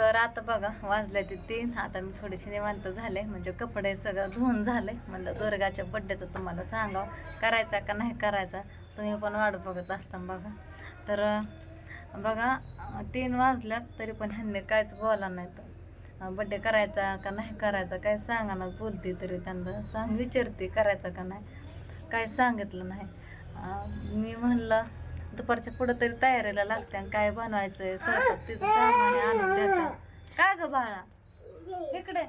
तर आता बघा वाजले ते तीन. आता मी थोडीशी निवांत झाले. म्हणजे कपडे सगळं धुवून झाले. म्हणलं दुर्गाच्या बड्डेचं तुम्हाला सांगावं. करायचा का नाही करायचा? तुम्ही पण वाट बघत असता बघा. तर बघा तीन वाजल्यात तरी पण ह्यांनी काहीच बोला नाही तर बड्डे करायचा का नाही करायचा? काय सांगा ना बोलते तरी त्यांना. सांग विचारते करायचा का नाही? काय सांगितलं नाही? मी म्हणलं दुपारच्या पुढं तरी तयारीला लागते आणि काय बनवायचं आहे स्वयंपाक तिथं सामान आणून देतात. का ग बाळा? इकडे.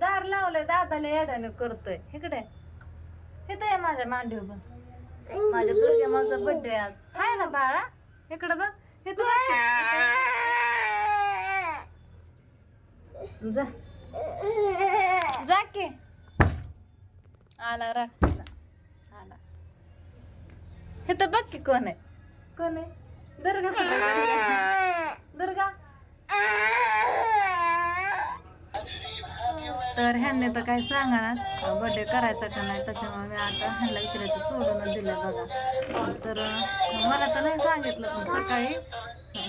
दार लावलंय दादाला येड्याने करतोय. इकडे. इथं आहे माझ्या मांडीव बस. माझ्या दुर्गे माझा बड्डे आज. आहे ना बाळा? इकडं बघ. हे तू जा. जा की. आला राग आला. हे तर बघ की कोण आहे. कोण आहे? दुर्गा? दुर्गा? तर ह्यांनी तर काही सांगणार? बर्थडे करायचा का नाही? त्याच्यामुळे मी आता ह्यांना विचारायचं सोडून दिलं बघा. तर मला तर नाही सांगितलं पण सकाळी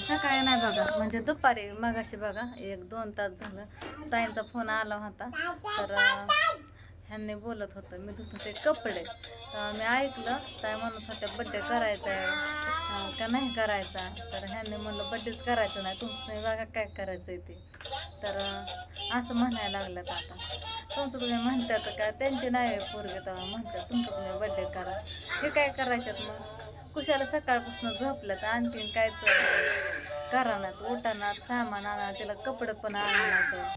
सकाळी नाही बघा. म्हणजे दुपारी मगाशी बघा एक दोन तास झालं. ताईंचा फोन आला होता. तर ह्यांनी बोलत होतं मी धुत होते कपडे. तर मी ऐकलं काय म्हणत होते बड्डे करायचा आहे. का नाही करायचा? तर ह्यांनी म्हणलं बड्डेच करायचं नाही तुमचं नाही बघा काय करायचं आहे ते. तर असं म्हणायला लागलं आता. तुमचं तुम्ही म्हणतात का? त्यांचे नाही पोरगे तेव्हा म्हणतात तुमचं तुम्ही बड्डे करा. हे काय करायच्यात मग? कुशाला सकाळपासून झोपलं तर आणखीन कायच ना उठाणार सामान आणा तिला कपडे पण आणणार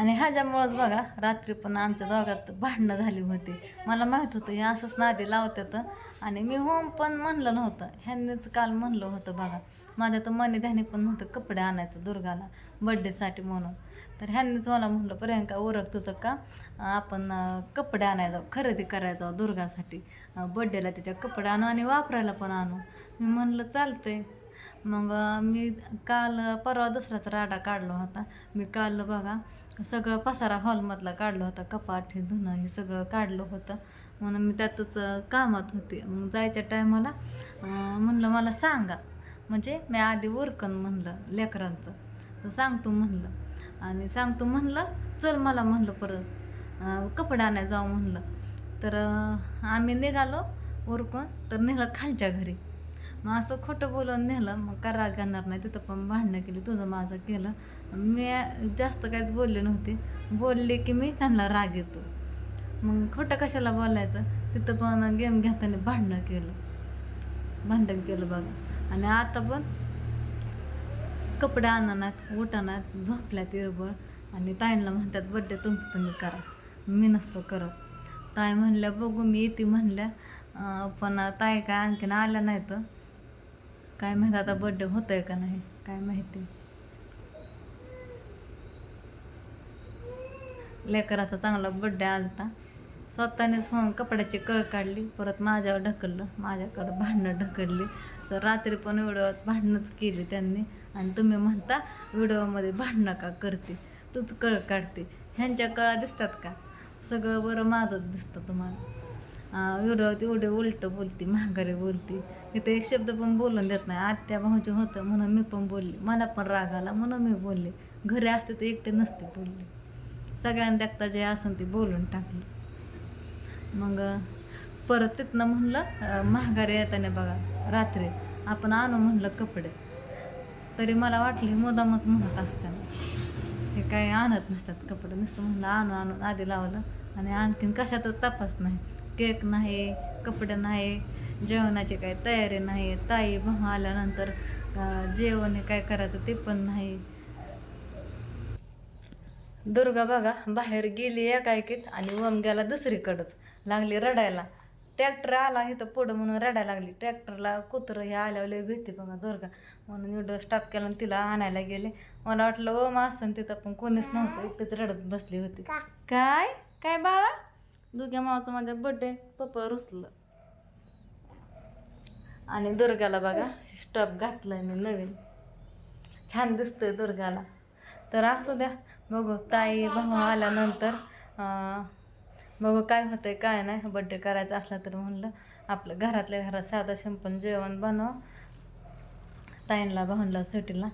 आणि ह्याच्यामुळंच बघा रात्री पण आमच्या दोघात भांडणं झाली होती. मला माहीत होतं हे असंच नादी लावतात आणि मी होम पण म्हणलं नव्हतं. ह्यांनीच काल म्हणलं होतं बघा. माझ्या तर मनी ध्यानी पण नव्हतं कपडे आणायचं दुर्गाला बड्डेसाठी म्हणून. तर ह्यांनीच मला म्हणलं प्रियंका ओरख तुझं का? आपण कपडे आणायचं खरेदी करायचं दुर्गासाठी. बड्डेला तिच्या कपडे आणू आणि वापरायला पण आणू. मी म्हणलं चालतंय. मग मी काल परवा दसऱ्याचा राडा काढला होता. मी काल बघा सगळं पसारा हॉलमधला काढलं होता. कपाट हे धुणं हे सगळं काढलं होतं. म्हणून मी त्यातच कामात होते. मग जायच्या टायमाला म्हणलं मला सांगा. म्हणजे मी आधी उरकन म्हणलं लेकरांचं. तर सांगतो म्हणलं. आणि सांगतो म्हणलं चल मला म्हणलं परत कपडे आणायला जाऊ म्हणलं. तर आम्ही निघालो उरकून तर नेलं खालच्या घरी. मग असं खोटं बोलून नेलं मग का राग येणार नाही तिथं पण भांडणं केली तुझं माझं केलं. मी जास्त काहीच बोलले नव्हते. बोलले की मी त्यांना राग येतो. मग खोटं कशाला बोलायचं? तिथं पण गेम घेताना भांडणं केलं. भांडण केलं बघा. आणि आता पण कपडे आणण्यात उठानात झोपल्या तिरबळ आणि ताईंना म्हणतात बड्डे तुमचं तुम्ही करा. मी नसतो करत. ताई म्हणल्या बघू मी येते म्हणल्या. पण ताई काय आणखीन आल्या नाही तर काय माहिती आता बड्डे होतोय का नाही काय माहिती. लेकराचा चांगला बड्डे आलता. स्वतःनेच सोन कपड्याची कळ काढली परत माझ्यावर ढकललं माझ्याकडं भांडणं ढकलली. सर रात्री पण व्हिडिओत भांडणंच केली त्यांनी. आणि तुम्ही म्हणता व्हिडिओमध्ये भांडणं का करते तूच कळ काढते. ह्यांच्या कळा दिसतात का? सगळं बरं माझंच दिसतं तुम्हाला. व्हिडिओत एवढे उलटं बोलते महागारी बोलते इथे एक शब्द पण बोलून देत नाही आत्या भाऊजी होतं म्हणून मी पण बोलले मला पण राग आला म्हणून मी बोलले घरी असते तर एकटे नसते बोलले सगळ्यांना देखता जे असन ते बोलून टाकलं मग परत तिथनं म्हणलं महागारी येताना बघा रात्री आपण आणू म्हणलं कपडे तरी मला वाटले मुदामच म्हणत असतात हे काय आणत नसतात कपडे नुसतं म्हणलं आणू आणून आधी लावलं आणि आणखीन कशातच तपास नाही केक नाही कपडे नाही जेवणाची काही तयारी नाही. ताई भाऊ आल्यानंतर जेवण काय करायचं ते पण नाही. दुर्गा बघा बाहेर गेली एकाएकीत आणि ओम गेला दुसरीकडंच. लागली रडायला. ट्रॅक्टर आला इथं पुढं म्हणून रडायला लागली. ट्रॅक्टरला कुत्रं हे आल्यावर लय भीती बघा दुर्गा. म्हणून एवढं स्टॉप केला आणि तिला आणायला गेले. मला वाटलं ओम असं तिथं पण कोणीच नव्हतं एकटीच रडत बसली होती. काय? काय बाळा? दुर्गा मावाचा माझ्या बड्डे पप्पा रुसलं आणि दुर्गाला बघा स्टॉप घातलाय मी नवीन. छान दिसतंय दुर्गाला तर असू द्या बघू ताई भाऊ आल्यानंतर बघू काय होतंय काय नाही. बड्डे करायचा असला तर म्हणलं आपलं घरातल्या घरात साधं शंपन जेवण बनव. ताईंला भाऊनला सुटीला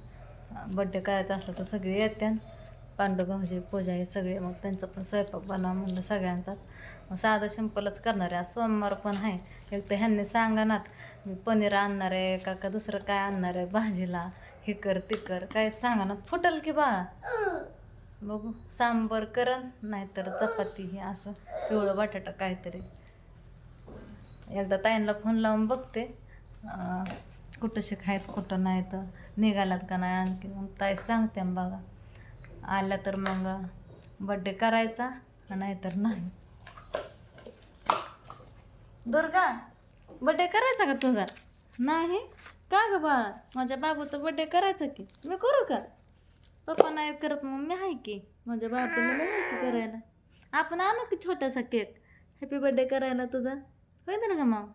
बड्डे करायचा असला तर सगळे येत्यान. पांडुभाऊजी पूजा हे सगळे मग त्यांचा पण स्वयंपाक बनवा म्हणलं सगळ्यांचाच मग साधं सिंपलच करणार आहे. आज सोमवार पण आहे. एक तर ह्यांनी सांगणार मी पनीर आणणार आहे का का दुसरं काय आणणार आहे भाजीला हे कर ते कर. काय सांगा फुटल की बाळा. बघू सांबर करण नाहीतर चपाती हे असं पिवळं बटाटा काहीतरी. एकदा ताईंना फोन लावून बघते. कुठं शिकायत कुठं नाही तर निघाल्यात का नाही आणखी मग ताई सांगते बघा. आला तर मग बड्डे करायचा नाहीतर नाही. दुर्गा बड्डे करायचा का तुझा? नाही? का ग बाळा? माझ्या बाबूचा बड्डे करायचा की? मी करू का? पप्पा नाही करत मग मी आहे की? माझ्या बापूला नाही की करायला. आपण आणू की छोटासा केक हॅपी बर्थडे करायला तुझा? होय ना का मग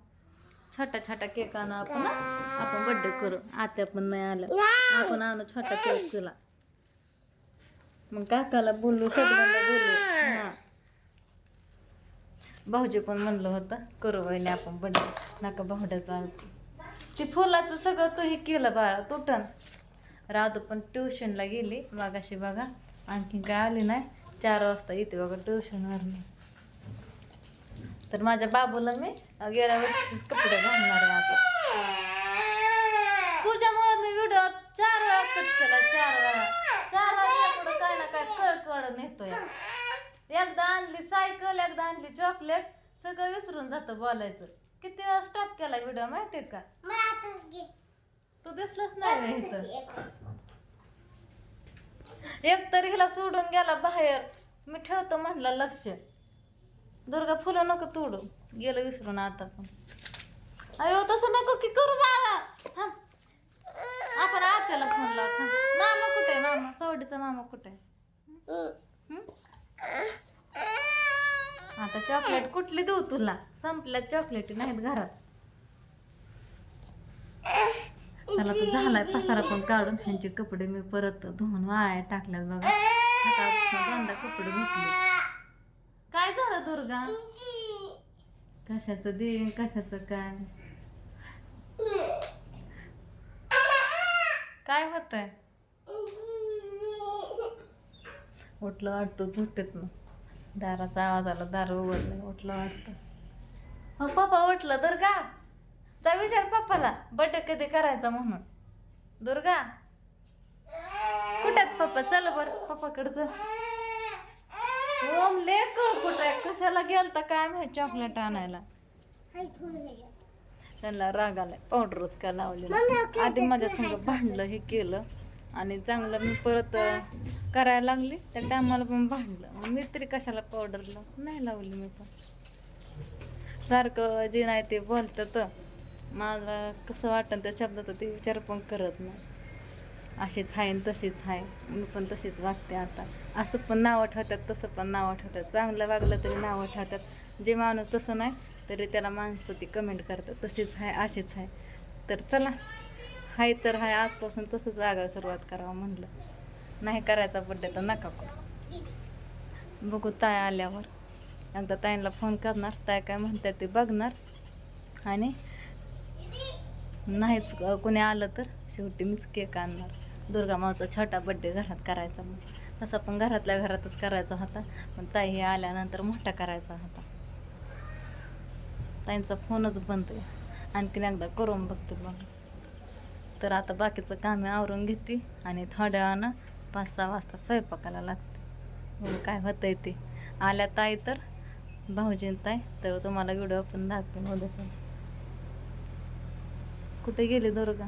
छोटा छोटा केक आणू आपण आपण बर्थडे करू. आता पण नाही आलं आपण आणू छोटा केक तुला. मग काकाला बोलू सगळ्यांना बोलू. हा. भाऊजी पण म्हणलं होतं करू वहिनी आपण बर्थडे नका भावड्याचा ते फुलाचं सगळं तू हे केलं बाळा तुटन राधू पण ट्युशनला गेली मागाशी बघा. आणखी काय आली नाही. चार वाजता येते बघा ट्युशनवरनं तर माझ्या बाबूला मी गेल्या वर्षीचेच कपडे घालणार आहे आता तुझ्यामुळे मी व्हिडिओ चार वेळा कट केला चार वेळा. चार वाजल्यापुढं काय ना काय कळ कळ नेतोय. एकदा आणली सायकल एकदा आणली चॉकलेट सगळं विसरून जातं बोलायचं. किती वेळा स्टॉप केला व्हिडिओ माहितीये का? तू दिसलाच नाही इथं. एक तर हिला सोडून गेला बाहेर. मी ठेवतो म्हणलं लक्ष. दुर्गा फुलं नको तोडू. गेलं विसरून आता पण. अयो तसं नको की करू बाळा. कुठे हं? आता चॉकलेट कुठली देऊ तुला? संपल्या चॉकलेटी नाहीत घरात. चला तर झालाय पसारा पण काढून? ह्यांचे कपडे मी परत धुवून वाळाय टाकल्यात बघा. दोनदा कपडे धुतले. काय झालं दुर्गा? कशाचं दे कशाचं काय? काय होतंय? उठलं वाटतं झोपेत ना. दाराचा आवाज आला दार उघडलं उठलं वाटतं. हो पप्पा उठलं दुर्गा. जा विचार पप्पाला बड्डे कधी करायचा म्हणून. दुर्गा. कुठे पप्पा? चल बर पप्पाकडचं ओम लेक कुठे कशाला गेलता काय माहिती चॉकलेट आणायला? त्यांना राग आलाय पावडरच का लावलेला? आधी माझ्या संग भांडलं हे केलं. आणि चांगलं मी परत करायला लागली. त्या टायमाला पण भांडलं. मग मी तरी कशाला पावडर लाव नाही लावली मी पण. सारखं जे नाही ते बोलतं तर मला कसं वाटतं त्या शब्दाचा ते विचार पण करत नाही. अशीच आहे आणि तशीच आहे. मी पण तशीच वागते आता. असं पण नावं ठेवतात तसं पण नावं ठेवतात. चांगलं वागलं तरी नावं ठेवतात. जे माणूस तसं नाही तरी त्याला माणसं ती कमेंट करतात. तशीच आहे अशीच आहे. तर चला. हाय तर हाय आजपासून तसंच वागायला सुरुवात करावं म्हणलं. नाही करायचा बड्डे तर नका करू. बघू ताय आल्यावर. एकदा ताईंना फोन करणार ताय काय म्हणतात ते बघणार. आणि नाहीच कोणी आलं तर शेवटी मीच केक आणणार. दुर्गा मावचा छोटा बड्डे घरात करायचा मग तसा पण घरातल्या घरातच करायचा होता. पण ताई हे आल्यानंतर मोठा करायचा होता. ताईंचा फोनच बंद आहे. आणखीन एकदा करून बघते मग तर आता बाकीचं कामे आवरून घेते आणि थोड्या वेळानं पाच सहा वाजता स्वयंपाकाला लागते. मग काय होतंय ते. आल्या ताई तर भाऊजीन ताई तर तुम्हाला व्हिडिओ पण दाखवून उद्याचा कुठे गेली दुर्गा?